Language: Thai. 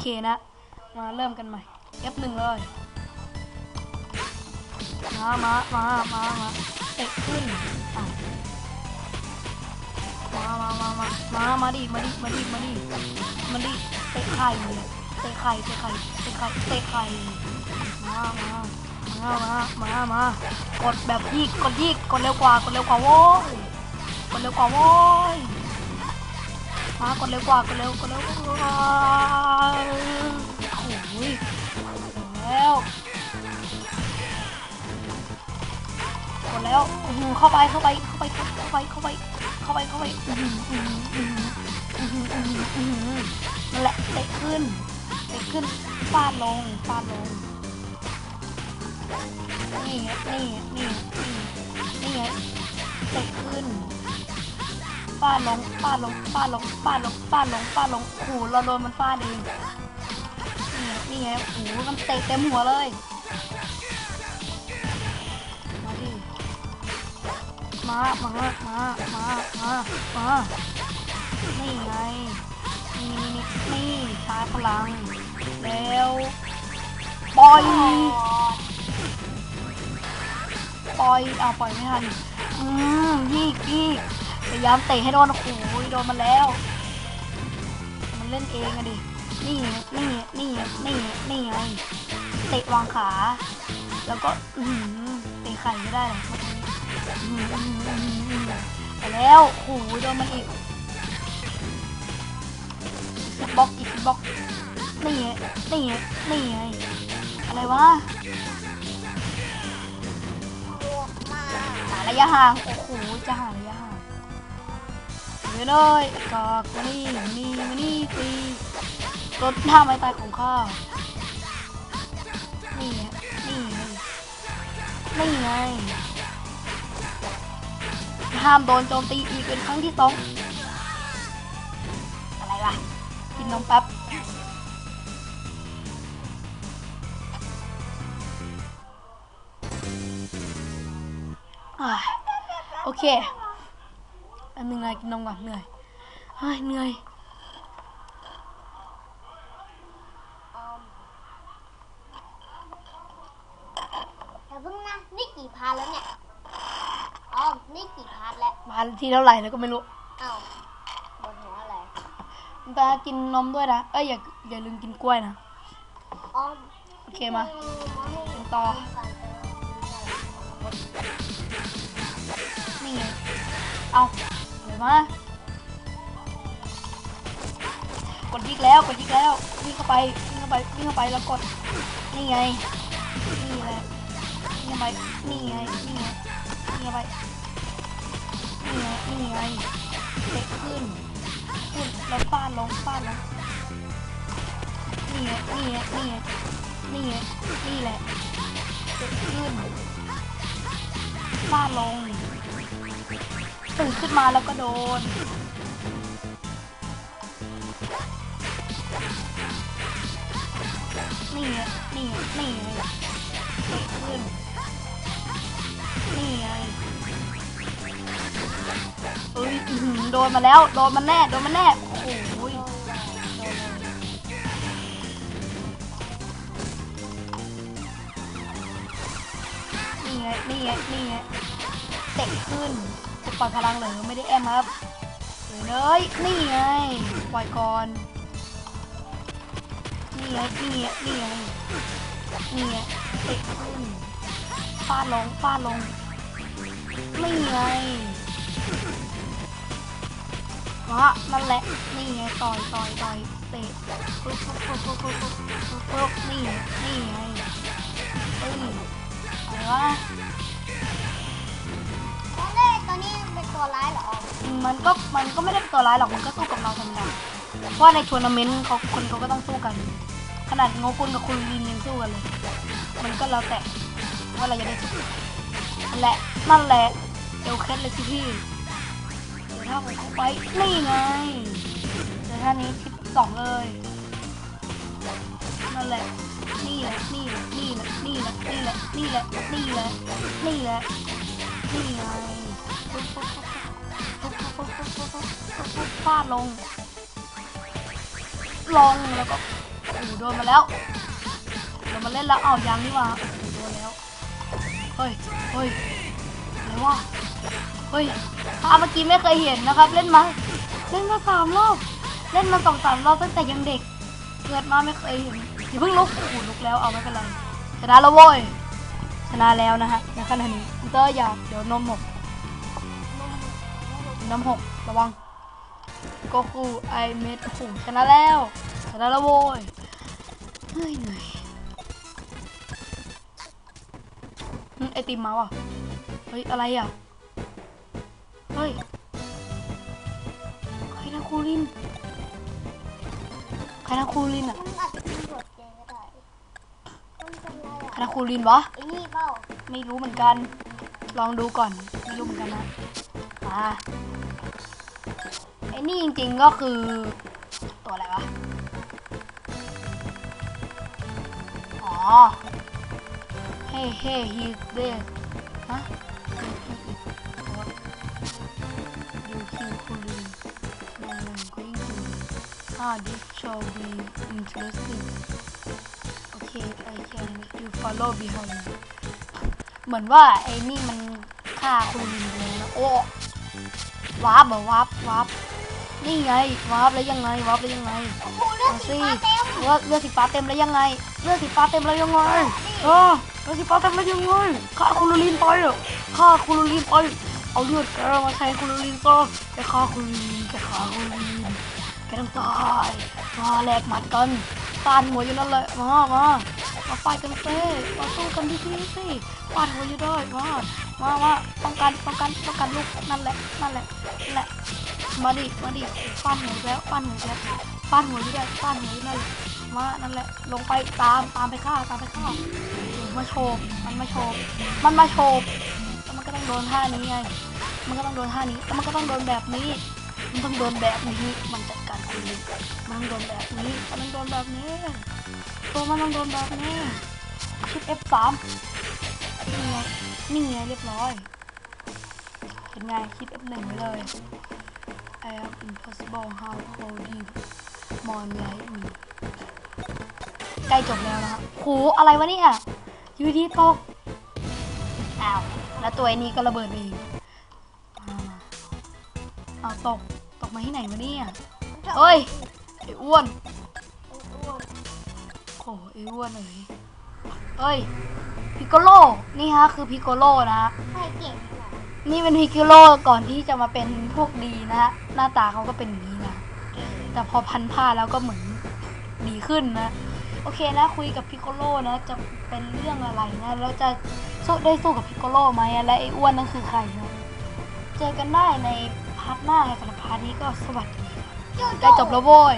เคนะ มาเริ่มกันใหม่ F1 เลยมามามามามาเตะขึ้นมามามามามามาดิมาดิมาดิมาดิมาดิเตะไข่เตะไข่เตะไข่เตะไข่เตะไข่มามามามา มามากดแบบยีกกดยีกกดเร็วกว่ากดเร็วกว่าโว้ยกดเร็วกว่าโว้ยมากดเร็วกว่ากดเร็วกดเร็วกว่า เข้าไปเข้าไปเข้าไปเข้าไปเข้าไปเข้าไปเข้าไปนั่นแหละเตะขึ้นเตะขึ้นฟาดลงฟาดลงนี่ไงนี่นี่นี่ไงเตะขึ้นฟาดลงฟาดลงฟาดลงฟาดลงฟาดลงฟาดลงโอ้โหเราโดนมันฟาดเองนี่ไงนี่ไงโอ้โหมันเตะเต็มหัวเลย มามามามามามานี่ไงนี่นี่นี่ชาร์จพลังแล้วปล่อยปล่อยอ้าปล่อยไม่ทันอืมยีกยีกพยายามเตะให้โดนโอ้โหโดนมาแล้ว มันเล่นเองอะดินี่นี่นี่นี่นี่ไงเตะวางขา แล้วก็อือหือเตะไข่ไม่ได้เมื่อ กี้อื้อหืออื้อหืออื้อหืออื้อหือไปแล้วโอ้โหโดนมันอีกสบล็อกอีกสบล็อกนี่ไงนี่ไงนี่ไงอะไรวะหาระยะห่างโอ้โหจะหาระยะห่างเดี๋ยวเลยกากมานี่มานี่มานี่ตีรถท่าไม้ตายของข้านี่ไงนี่ไงนี่ไง ห้ามโดนโจมตีอีกเป็นครั้งที่สองอะไรล่ะกินนมแป๊บโอเค อันหนึ่งเลยกินนมก่อนเหนื่อยเฮ้ยเหนื่อยอย่เพิ่งนะนี่กี่พาร์แล้วเนี่ย นี่กี่พาร์ทแล้วมาที่เท่าไหร่แล้วก็ไม่รู้อ้าวบนหัวอะไรตากินนมด้วยนะ เอ้ยอย่าอย่าลืมกินกล้วยนะ อ๋อโอเคมากินต่อ นี่ไง เอาเดี๋ยวมากดยิกแล้วกดยิกแล้ววิ่งเข้าไปวิ่งเข้าไปวิ่งเข้าไปแล้วกด นี่ไง นี่แหละนี่เข้าไปนี่ไง นี่ไงนี่เข้าไป นี่ไงนี่ไงเตะขึ้นขึ้นแล้วฟาดลงฟาดลงนี่ไงนี่ไงนี่ไงนี่ไงนี่แหละเตะขึ้นฟาดลงตื่นขึ้นมาแล้วก็โดนนี่ไงนี่ไงนี่ไงเตะขึ้น เอ้ยอื้อหือโดนมาแล้ว โดนมันแน่ โดนมันแน่ โอ้โหยนี่ไง นี่ไง นี่ไง เตะขึ้นจะปล่อยพลังเหรือไม่ได้แอมครับเลยนี่ไง ปล่อยก่อน นี่ไง นี่ไง นี่ไง นี่ไง เตะขึ้นฟาดลงฟาดลง นี่ไง เพราะนั่นแหละนี่ไงต่อยต่อยต่อยเตะปุ๊บปุ๊บปุ๊บปุ๊บปุ๊บปุ๊นี่นี่ไงปึ๊บอะไรวะแล้วเล่ตัวนี้เป็นตัวร้ายหรอมันก็มันก็ไม่ได้เป็นตัวร้ายหรอกมันก็สู้กับเราธรรมดาเพราะในทัวร์นาเมนต์เขาคนเขาก็ต้องสู้กัน ขนาดงูคุณกับคุณลินยังสู้กันเลยมันก็แล้วแต่ว่าเราจะได้สู้นั่นแหละนั่นแหละเอลเคสเลยที่พี่ เดี๋ยวถ้าผมเข้าไปนี่ไงเดี๋ยวท่านี้คลิปสองเลยนั่นแหละนี่แหละนี่แหละนี่แหละนี่แหละนี่แหละนี่แหละนี่แหละนี่แหละนี่ไงฟาดลง ลงแล้วก็อ้โหโดนมาแล้วโดนมาเล่นแล้วอ้าวยังนี่ว่าโดนแล้วเฮ้ยเฮ้ยอะไรวะ เฮ้ยภาพเมื่อกี้ไม่เคยเห็นนะครับ เล่นมาเล่นมาสามรอบเล่นมาสองสามรอบตั้งแต่ยังเด็ก เกิดมาไม่เคยเห็นอย่าเพิ่งลุกโอ้โหลุกแล้วเอาไม่เป็นไรชนะแล้วโว้ยชนะแล้วนะฮะในขณะนี้เตอร์อย่าเดี๋ยวนมหกน้ำหกระวังก็คูไอเมดโอ้โหชนะแล้วชนะแล้วโว้ยเฮ้ยเหนื่อยไอติมมาว่ะเฮ้ยอะไรอะ เฮ้ยใครนะครูลินใครนะครูลินอะมันอาจจะเป็นบทเกมก็ได้มันเป็นอะไรใครอะนะครูลินวะไอ้นี่เปล่าไม่รู้เหมือนกัน ลองดูก่อนไม่รู้เหมือนกันนะมาไอ้นี่จริงๆก็คือตัวอะไรวะอ๋อเฮ้เฮ้ he's there ฮะ you kill Kulin no I'm going to ah this shall be interesting okay I can make you follow behind me เหมือนว่าไอ้นี่มันฆ่าคุณลินไปแล้วนะโอ้วาร์ปเหรอวาร์ปวาร์ปนี่ไงวาร์ปแล้วยังไงวาร์ปแล้วยังไงโอ้โหเลือดเอาสีสิฟ้าเต็มเลือดเลือดสีฟ้าเต็มแล้วยังไงเลือดสีฟ้าเต็มแล้วยังไงเออเลือดสีฟ้าเต็มแล้วยังไงฆ่าคุณลินไปอะฆ่าคุณลินไป เอาเลือดแกมาแทนคุณลินก็แกฆ่าคุณลินแกฆ่าคุณลินแกต้องตายมาแลกหมัดกันฟาดหัวอยู่นั่นแหละมามามาฟาดกันเซ่มาสู้กันดีๆสิฟาดหัวอยู่ด้วยมามามาป้องกันป้องกันป้องกันลูกนั่นแหละนั่นแหละนั่นแหละมาดิมาดิฟาดหัวแล้วฟาดหัวแล้วฟาดหัวอยู่ด้วยฟาดหัวอยู่นั่นแหละมานั่นแหละลงไปตามตามไปฆ่าตามไปฆ่ามาโฉบมันมาโฉบมันมาโฉบแล้วมันก็ต้องโดนท่านี้ไง มันก็ต้องโดนท่านี้แล้วมันก็ต้องโดนแบบนี้ มันต้องโดนแบบนี้ มันจัดการคุณลิงมันต้องโดนแบบนี้ มันต้องโดนแบบนี้ตัวมันต้องโดนแบบนี้ชิป F3 นี่ไงนี่ไงเรียบร้อย เห็นไงคลิป F1 ไว้เลย I am impossible how hold you mon like me ใกล้จบแล้วนะครับโหอะไรวะเนี่ยยูดีตกอ้าว แล้วตัวไอ้นี้ก็ระเบิดเอง เอาตก ตกมาที่ไหนวะเนี่ยเฮ้ย ไอ้อ้วนอ้วน โอ้ไอ้อ้วนเลยเอ้ย พิโกโล นี่ฮะคือพิโกโลนะฮะ ใครเก่งขนาดนี่เป็นพิก o โลก่อนที่จะมาเป็นพวกดีนะฮะ หน้าตาเขาก็เป็นอย่างนี้นะ แต่พอพันผ้าแล้วก็เหมือนดีขึ้นนะ โอเคนะคุยกับพิก o โลนะจะเป็นเรื่องอะไรนะแล้วจะสู้ได้สู้กับพิก o โลไหมและไอ้อ้วนนั่นคือใครนะ เจอกันได้ใน พาร์ทหน้าสำหรับพาร์ทนี้ก็สวัสดีใกล้จบแล้วโว้ย